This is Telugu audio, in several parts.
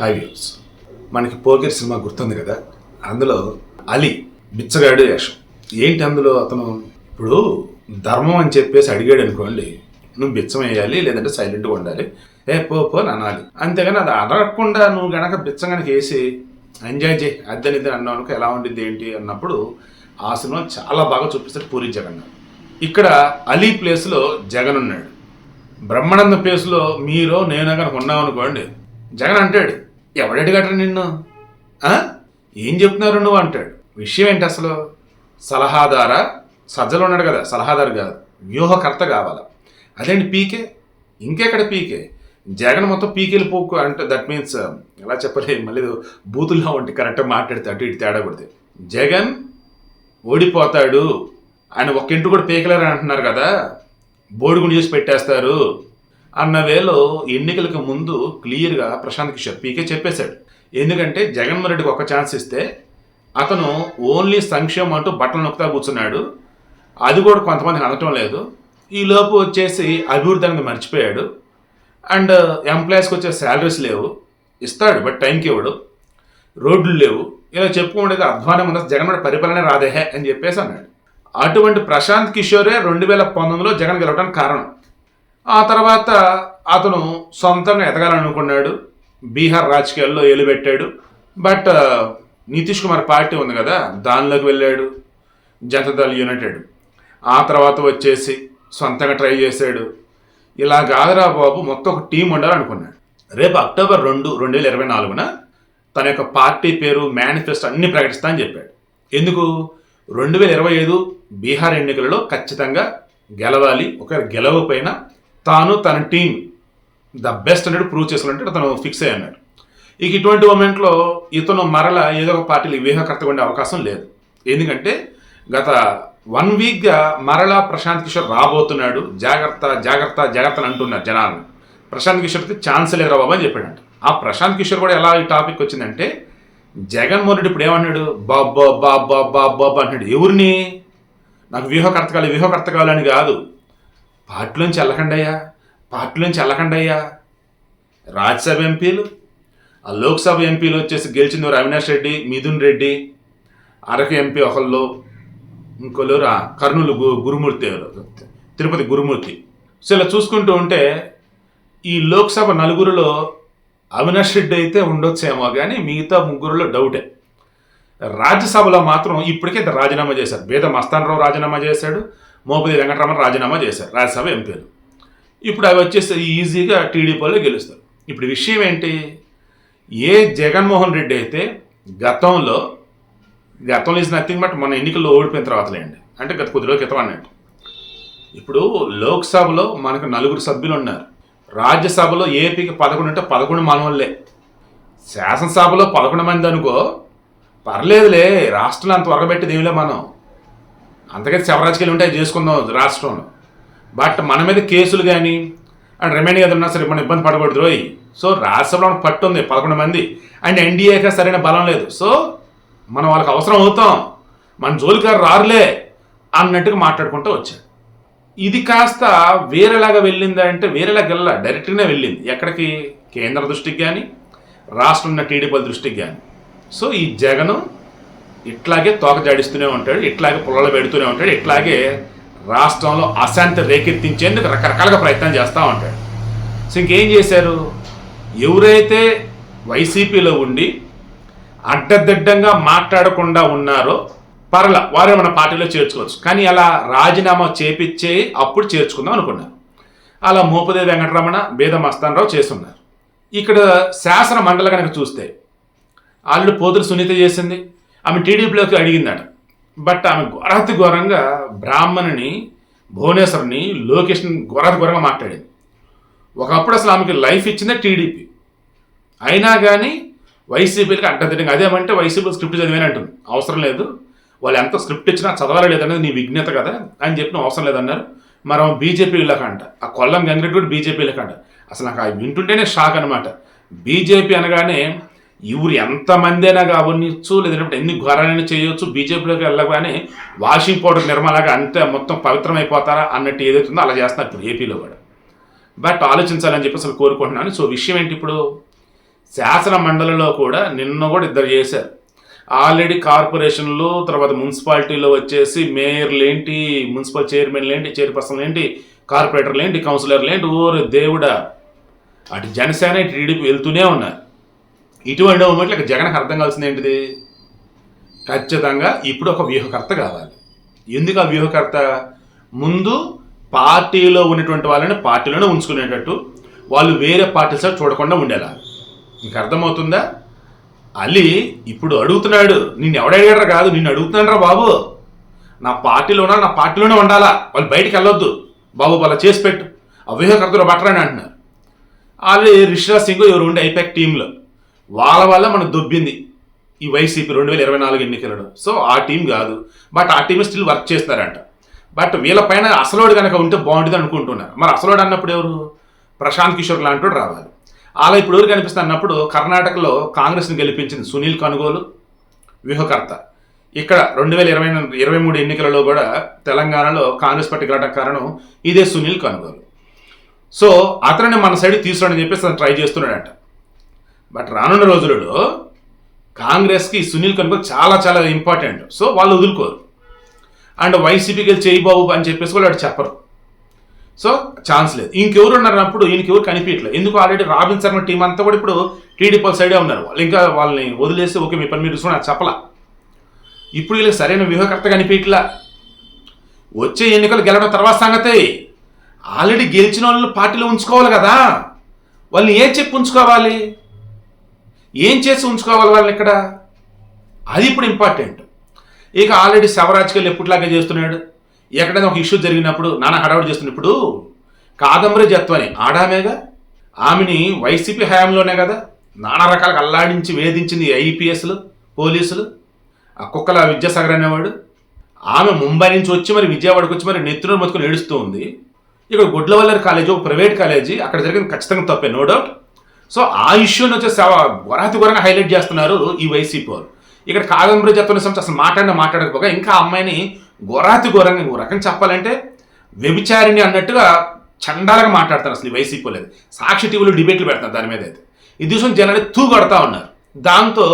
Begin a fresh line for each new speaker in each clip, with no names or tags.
హాయ్ వ్యూస్ మనకి పోకిర్ సినిమా గుర్తుంది కదా? అందులో అలీ బిచ్చగాడు వేషం. ఏంటి అందులో అతను? ఇప్పుడు ధర్మం అని చెప్పేసి అడిగాడు అనుకోండి నువ్వు బిచ్చం వేయాలి లేదంటే సైలెంట్గా ఉండాలి. ఏ పో పో అనాలి. అంతేగాని అది అడగకుండా నువ్వు గనక బిచ్చం కనుక వేసి ఎంజాయ్ చేయి అద్దెని అన్నావు అనుకో ఎలా ఉండింది ఏంటి? అన్నప్పుడు ఆ సినిమా చాలా బాగా చూపిస్తాడు పూరి జగన్నాథ్ ఇక్కడ అలీ ప్లేస్లో జగన్ ఉన్నాడు. బ్రహ్మానంద ప్లేస్లో మీరు నేను కనుక ఉన్నాం అనుకోండి జగన్ అంటాడు ఎవడడిగట్రా నిన్ను? ఏం చెప్తున్నారు నువ్వు అంటాడు. విషయం ఏంటి అసలు? సలహాదారా? సజ్జలు ఉన్నాడు కదా. సలహాదారు కాదు. వ్యూహకర్త కావాలా? అదేంటి పీకే? ఇంకెక్కడ పీకే? జగన్ మొత్తం పీకేలు పోకు అంటే దట్ మీన్స్ ఎలా చెప్పలే. మళ్ళీ బూతుల్లో ఉంటే కరెక్ట్గా మాట్లాడితే అటు ఇటు తేడా కొడితే. జగన్ ఓడిపోతాడు. ఆయన ఒక్క ఇంటి కూడా పీకలేరు అంటున్నారు కదా. బోడిగుండి చేసి పెట్టేస్తారు. అన్న వేలో ఎన్నికలకు ముందు క్లియర్గా ప్రశాంత్ కిషోర్ పీకే చెప్పేశాడు. ఎందుకంటే జగన్మోహన్ రెడ్డికి ఒక ఛాన్స్ ఇస్తే అతను ఓన్లీ సంక్షేమం అంటూ బట్టలు నొక్కుతా కూర్చున్నాడు. అది కూడా కొంతమందికి అందటం లేదు. ఈ లోపు వచ్చేసి అభివృద్ధి అనేది మర్చిపోయాడు. అండ్ ఎంప్లాయీస్కి వచ్చే శాలరీస్ లేవు. ఇస్తాడు బట్ టైంకి ఇవ్వడు. రోడ్లు లేవు. ఇలా చెప్పుకుంటే అధ్వానం ఉన్న జగన్ పరిపాలన రాదేహే అని చెప్పేసి అన్నాడు. అటువంటి ప్రశాంత్ కిషోరే రెండు వేల పంతొమ్మిదిలో జగన్ గెలవడానికి కారణం. ఆ తర్వాత అతను సొంతంగా ఎదగాలనుకున్నాడు. బీహార్ రాజకీయాల్లో ఎలుబెట్టాడు బట్ నితీష్ కుమార్ పార్టీ ఉంది కదా దానిలోకి వెళ్ళాడు. జనతాదళ్ యునైటెడ్. ఆ తర్వాత వచ్చేసి సొంతంగా ట్రై చేశాడు. ఇలా కాదురా బాబు మొత్తం ఒక టీం ఉండాలనుకున్నాడు. రేపు అక్టోబర్ రెండు రెండు వేల ఇరవై నాలుగున తన యొక్క పార్టీ పేరు మేనిఫెస్టో అన్ని ప్రకటిస్తా అని చెప్పాడు. ఎందుకు? రెండు వేల ఇరవై ఐదు బీహార్ ఎన్నికలలో ఖచ్చితంగా గెలవాలి. ఒక గెలవపోయినా తాను తన టీం ద బెస్ట్ అనేది ప్రూవ్ చేసుకోవాలంటే తను ఫిక్స్ అయ్యన్నాడు ఇక ఇటువంటి మూమెంట్లో ఇతను మరల ఏదో ఒక పార్టీలు వ్యూహకర్తగా ఉండే అవకాశం లేదు. ఎందుకంటే గత వన్ వీక్గా మరలా ప్రశాంత్ కిషోర్ రాబోతున్నాడు. జాగ్రత్త జాగ్రత్త జాగ్రత్త అని అంటున్నారు జనాలు. ప్రశాంత్ కిషోర్కి ఛాన్స్ లేదురా బాబు అని చెప్పాడంట. ఆ ప్రశాంత్ కిషోర్ కూడా ఎలా ఈ టాపిక్ వచ్చిందంటే జగన్మోహన్ రెడ్డి ఇప్పుడు ఏమన్నాడు? బాబా బాబా బాబా బాబా అంటున్నాడు ఎవరిని? నాకు వ్యూహకర్త కావాలి వ్యూహకర్త కావాలని కాదు. పార్టీలోంచి వెళ్ళకండి అయ్యా పార్టీలోంచి వెళ్ళకండి అయ్యా రాజ్యసభ ఎంపీలు ఆ లోక్సభ ఎంపీలు వచ్చేసి గెలిచింది అవినాష్ రెడ్డి మిథున్ రెడ్డి అరకు ఎంపీ ఒకళ్ళు ఇంకోళ్ళు కర్నూలు గు గురుమూర్తి తిరుపతి గురుమూర్తి. సో ఇలా చూసుకుంటూ ఉంటే ఈ లోక్సభ నలుగురిలో అవినాష్ రెడ్డి అయితే ఉండొచ్చేమో కానీ మిగతా ముగ్గురులో డౌటే. రాజ్యసభలో మాత్రం ఇప్పటికే రాజీనామా చేశారు. వేద మస్తానరావు రాజీనామా చేశాడు. మోపిది వెంకటరమణ రాజీనామా చేశారు. రాజ్యసభ ఎంపీలు. ఇప్పుడు అవి వచ్చేసి ఈజీగా టీడీపీలో గెలుస్తారు. ఇప్పుడు విషయం ఏంటి? ఏ జగన్మోహన్ రెడ్డి అయితే గతంలో గతంలో ఈజ్ నథింగ్ బట్ మన ఎన్నికల్లో ఓడిపోయిన తర్వాతలేండి అంటే గత కొద్ది రోజుల క్రితం అన్నట్టు. ఇప్పుడు లోక్సభలో మనకు నలుగురు సభ్యులు ఉన్నారు. రాజ్యసభలో ఏపీకి పదకొండు అంటే పదకొండు మనవల్లే శాసనసభలో పదకొండు మంది అనుకో పర్లేదులే రాష్ట్రంలో అంత వరగబెట్టేది ఏమిలే మనం. అంతకైతే శవరాజకీయాలు ఉంటే అవి చేసుకుందాం రాష్ట్రంలో. బట్ మన మీద కేసులు కానీ అండ్ రిమైనింగ్ ఏదైనా సరే మనం ఇబ్బంది పడకూడదు రోయ్. సో రాజ్యసభలో పట్టు ఉంది పదకొండు మంది. అండ్ ఎన్డీఏకి సరైన బలం లేదు. సో మనం వాళ్ళకి అవసరం అవుతాం. మన జోలికారు రారులే అన్నట్టుగా మాట్లాడుకుంటూ వచ్చాడు ఇది కాస్త వేరేలాగా వెళ్ళిందా అంటే వేరేలాగా వెళ్ళా డైరెక్ట్గానే వెళ్ళింది. ఎక్కడికి? కేంద్ర దృష్టికి కానీ రాష్ట్రం ఉన్న టీడీపీ దృష్టికి కానీ సో ఈ జగను ఇట్లాగే తోక జాడిస్తూనే ఉంటాడు ఇట్లాగే పొలాలు పెడుతూనే ఉంటాడు ఇట్లాగే రాష్ట్రంలో అశాంతి రేకెత్తించేందుకు రకరకాలుగా ప్రయత్నం చేస్తూ ఉంటాడు. సో ఇంకేం చేశారు? ఎవరైతే వైసీపీలో ఉండి అడ్డదిడ్డంగా మాట్లాడకుండా ఉన్నారో పర్ల వారే మన పార్టీలో చేర్చుకోవచ్చు. కానీ అలా రాజీనామా చేపిచ్చే అప్పుడు చేర్చుకుందాం అనుకున్నారు. అలా మోపదేవి వెంకటరమణ బేద మస్తానరావు చేస్తున్నారు ఇక్కడ శాసన మండలి కనుక చూస్తే వాళ్ళు పోతులు సునీత చేసింది. ఆమె టీడీపీలోకి అడిగిందట. బట్ ఆమె ఘోరాతి ఘోరంగా బ్రాహ్మణుని భువనేశ్వర్ని లోకేష్ని ఘోరాతి ఘోరంగా మాట్లాడింది. ఒకప్పుడు అసలు ఆమెకి లైఫ్ ఇచ్చిందే టీడీపీ. అయినా కానీ వైసీపీకి అడ్డదిడ్డంగా అదేమంటే వైసీపీ స్క్రిప్ట్ చదివాని అంటుంది. అవసరం లేదు. వాళ్ళు ఎంత స్క్రిప్ట్ ఇచ్చినా చదవాలి లేదనేది నీ విజ్ఞత కదా అని చెప్పిన అవసరం లేదన్నారు. మరి ఆమె బీజేపీలకు అంట ఆ కొల్లం గంగిరెడ్డి కూడా బీజేపీలకు అంట అసలు నాకు అవి వింటుంటేనే షాక్ అనమాట బీజేపీ అనగానే ఎవరు ఎంతమంది అయినా కావచ్చు లేదంటే ఎన్ని ఘోరాలైనా చేయొచ్చు బీజేపీలోకి వెళ్ళగానే వాషింగ్ పౌడర్ నిర్మలాగా అంతే మొత్తం పవిత్రమైపోతారా అన్నట్టు ఏదైతే ఉందో అలా చేస్తున్నారు ఇప్పుడు ఏపీలో కూడా. బట్ ఆలోచించాలని చెప్పి అసలు కోరుకుంటున్నాను. సో విషయం ఏంటి ఇప్పుడు? శాసన మండలిలో కూడా నిన్న కూడా ఇద్దరు చేశారు. ఆల్రెడీ కార్పొరేషన్లు తర్వాత మున్సిపాలిటీలో వచ్చేసి మేయర్లు ఏంటి మున్సిపల్ చైర్మన్లు ఏంటి చైర్పర్సన్లు ఏంటి కార్పొరేటర్లు ఏంటి కౌన్సిలర్లు ఏంటి ఓరు దేవుడా. అటు జనసేన ఇటు టీడీపీ వెళ్తూనే ఉన్నారు. ఇటువంటి మూమెంట్లో ఇక జగన్కి అర్థం కావాల్సింది ఏంటిది? ఖచ్చితంగా ఇప్పుడు ఒక వ్యూహకర్త కావాలి. ఎందుకు ఆ వ్యూహకర్త? ముందు పార్టీలో ఉన్నటువంటి వాళ్ళని పార్టీలోనే ఉంచుకునేటట్టు వాళ్ళు వేరే పార్టీ సార్ చూడకుండా ఉండేలా. మీకు అర్థమవుతుందా? అలీ ఇప్పుడు అడుగుతున్నాడు నిన్ను ఎవడడిగారా కాదు? నిన్ను అడుగుతున్నాడరా బాబు. నా పార్టీలోనా నా పార్టీలోనే ఉండాలా? వాళ్ళు బయటికి వెళ్ళొద్దు. బాబు వాళ్ళ చేసి పెట్టు. అవ్యూహకర్తలు వ్యూహకర్తలో బట్టరని అంటున్నారు. ఆల్రెడీ రిషిరాజ్ సింగ్ ఎవరు ఉండే ఐపాక్ టీంలో వాళ్ళ వల్ల మనకు దొబ్బింది ఈ వైసీపీ రెండు వేల ఇరవై నాలుగు ఎన్నికలలో. సో ఆ టీం కాదు. బట్ ఆ టీం స్టిల్ వర్క్ చేస్తారంట బట్ వీళ్ళపైన అసలోడు కనుక ఉంటే బాగుంటుంది అనుకుంటున్నారు. మరి అసలోడు అన్నప్పుడు ఎవరు? ప్రశాంత్ కిషోర్ లాంటి రావాలి. అలా ఇప్పుడు ఎవరు కనిపిస్తుంది అన్నప్పుడు కర్ణాటకలో కాంగ్రెస్ని గెలిపించింది సునీల్ కనుగోలు వ్యూహకర్త. ఇక్కడ రెండు వేల ఇరవై ఇరవై మూడు ఎన్నికలలో కూడా తెలంగాణలో కాంగ్రెస్ పార్టీ గెలవడానికి కారణం ఇదే సునీల్ కనుగోలు. సో అతనిని మన సైడ్ తీసుకురాని చెప్పేసి అతను ట్రై చేస్తున్నాడంట. బట్ రానున్న రోజులలో కాంగ్రెస్కి సునీల్ కనుక చాలా చాలా ఇంపార్టెంట్. సో వాళ్ళు వదులుకోరు. అండ్ వైసీపీకి వెళ్ళి చేయి బాబు అని చెప్పేసి కూడా వాడు చెప్పరు. సో ఛాన్స్ లేదు. ఇంకెవరు ఉన్నారు అప్పుడు ఈయనకి ఎవరు కనిపించట్లేదు. ఎందుకు ఆల్రెడీ రాబిన్ శర్మ టీం అంతా కూడా ఇప్పుడు టీడీపీ సైడే ఉన్నారు వాళ్ళు. ఇంకా వాళ్ళని వదిలేసి ఓకే మీ పని మీరు చూసుకుని అది చెప్పలా. ఇప్పుడు వీళ్ళకి సరైన వ్యూహకర్త కనిపించట్లా. వచ్చే ఎన్నికలు గెలవడం తర్వాత సంగతే. ఆల్రెడీ గెలిచిన వాళ్ళని పార్టీలో ఉంచుకోవాలి కదా. వాళ్ళని ఏం చెప్పి ఉంచుకోవాలి? ఏం చేసి ఉంచుకోవాలి వాళ్ళని ఇక్కడ? అది ఇప్పుడు ఇంపార్టెంట్ ఇక ఆల్రెడీ శవరాజకీయాలు ఎప్పటిలాగే చేస్తున్నాడు. ఎక్కడైనా ఒక ఇష్యూ జరిగినప్పుడు నాన్న హడావుడు చేస్తున్నప్పుడు కాదంబరి జత్వని ఆడామేగా? ఆమెని వైసీపీ హయాంలోనే కదా? నానా రకాలకు అల్లాడించి వేధించింది ఐపీఎస్లు పోలీసులు. ఆ కుక్కల విద్యాసాగర్ అనేవాడు. ఆమె ముంబై నుంచి వచ్చి మరి విజయవాడకు వచ్చి మరి నెత్తున మొత్తుకుని ఏడుస్తూ ఉంది. ఇక్కడ గుడ్లవల్లర్ కాలేజీ ఒక ప్రైవేట్ కాలేజీ అక్కడ జరిగింది ఖచ్చితంగా తప్పే నో డౌట్ సో ఆ ఇష్యూని వచ్చేసి వరాతి ఘోరంగా హైలైట్ చేస్తున్నారు ఈ వైసీపీ వాళ్ళు ఇక్కడ కాదంబరి జత్వని సంస్థ అసలు మాట్లాడిన మాట్లాడకపోగా ఇంకా అమ్మాయిని ఘోరాతి ఘోరంగా ఇంకో రకం చెప్పాలంటే వ్యభిచారిణి అన్నట్టుగా చండాలుగా మాట్లాడతారు అసలు ఈ వైసీపీ లేదు సాక్షి టీవీలో డిబేట్లు పెడతారు దాని మీద అయితే. ఈ దివసం జనాలు తూగొడతా ఉన్నారు. దాంతో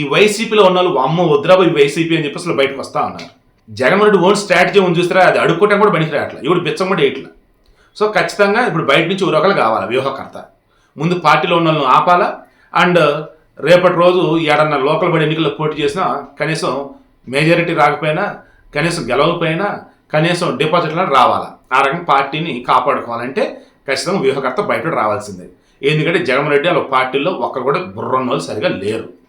ఈ వైసీపీలో ఉన్న వాళ్ళు అమ్మ వద్రాబు ఈ వైసీపీ అని చెప్పి అసలు బయటకు వస్తా ఉన్నారు. జగన్మోహన్ రెడ్డి ఓన్ స్ట్రాటజీ ఉంది చూస్తారా? అది అడుక్కోవటం కూడా పనికి రావట్లేదు ఇప్పుడు బిచ్చం కూడా వేయట్లేదు సో ఖచ్చితంగా ఇప్పుడు బయట నుంచి ఊరొకరు కావాలి వ్యూహకర్త. ముందు పార్టీలో ఉన్న వాళ్ళని ఆపాలా? అండ్ రేపటి రోజు ఏడన్నా లోకల్ బడి ఎన్నికల్లో పోటీ చేసినా కనీసం మెజారిటీ రాకపోయినా కనీసం గెలవకపోయినా కనీసం డిపాజిట్లను రావాలా? ఆ రకం పార్టీని కాపాడుకోవాలంటే ఖచ్చితంగా వ్యూహకర్త బయట రావాల్సిందే. ఎందుకంటే జగన్మోహన్ రెడ్డి వాళ్ళ పార్టీలో ఒక్కరు కూడా బుర్రన్న వాళ్ళు సరిగా లేరు.